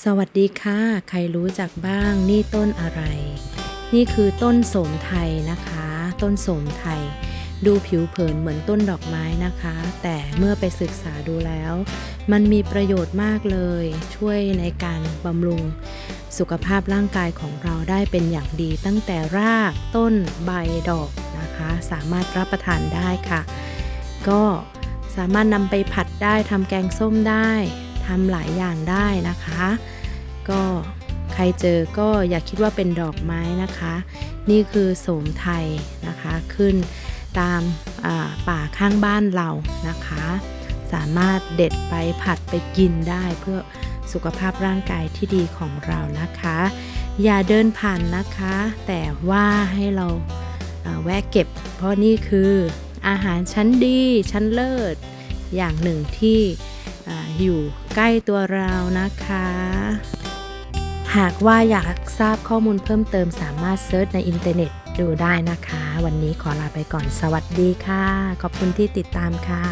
สวัสดีค่ะ ใครรู้จักบ้างนี่ต้นอะไร นี่คือต้นโสมไทยนะคะ ต้นโสมไทย ดูผิวเผินเหมือนต้นดอกไม้นะคะ แต่เมื่อไปศึกษาดูแล้ว มันมีประโยชน์มากเลย ช่วยในการบำรุงสุขภาพร่างกายของเราได้เป็นอย่างดี ตั้งแต่รากต้นใบดอกนะคะ สามารถรับประทานได้ค่ะ ก็สามารถนำไปผัดได้ทำแกงส้มได้ ทำหลายอย่างได้นะคะ ก็ใครเจอก็อย่าคิดว่าเป็นดอกไม้นะคะ นี่คือโสมไทยนะคะขึ้นตามาป่าข้างบ้านเรานะคะ สามารถเด็ดไปผัดไปกินได้เพื่อสุขภาพร่างกายที่ดีของเรานะคะ อย่าเดินผ่านนะคะ แต่ว่าให้เราเอ่อแวะเก็บ เพราะนี่คืออาหารชั้นดีชั้นเลิศอย่างหนึ่งที่ อยู่ใกล้ตัวเรานะคะ หากว่าอยากทราบข้อมูลเพิ่มเติมสามารถเซิร์ชในอินเทอร์เน็ตดูได้นะคะ วันนี้ขอลาไปก่อนสวัสดีค่ะ ขอบคุณที่ติดตามค่ะ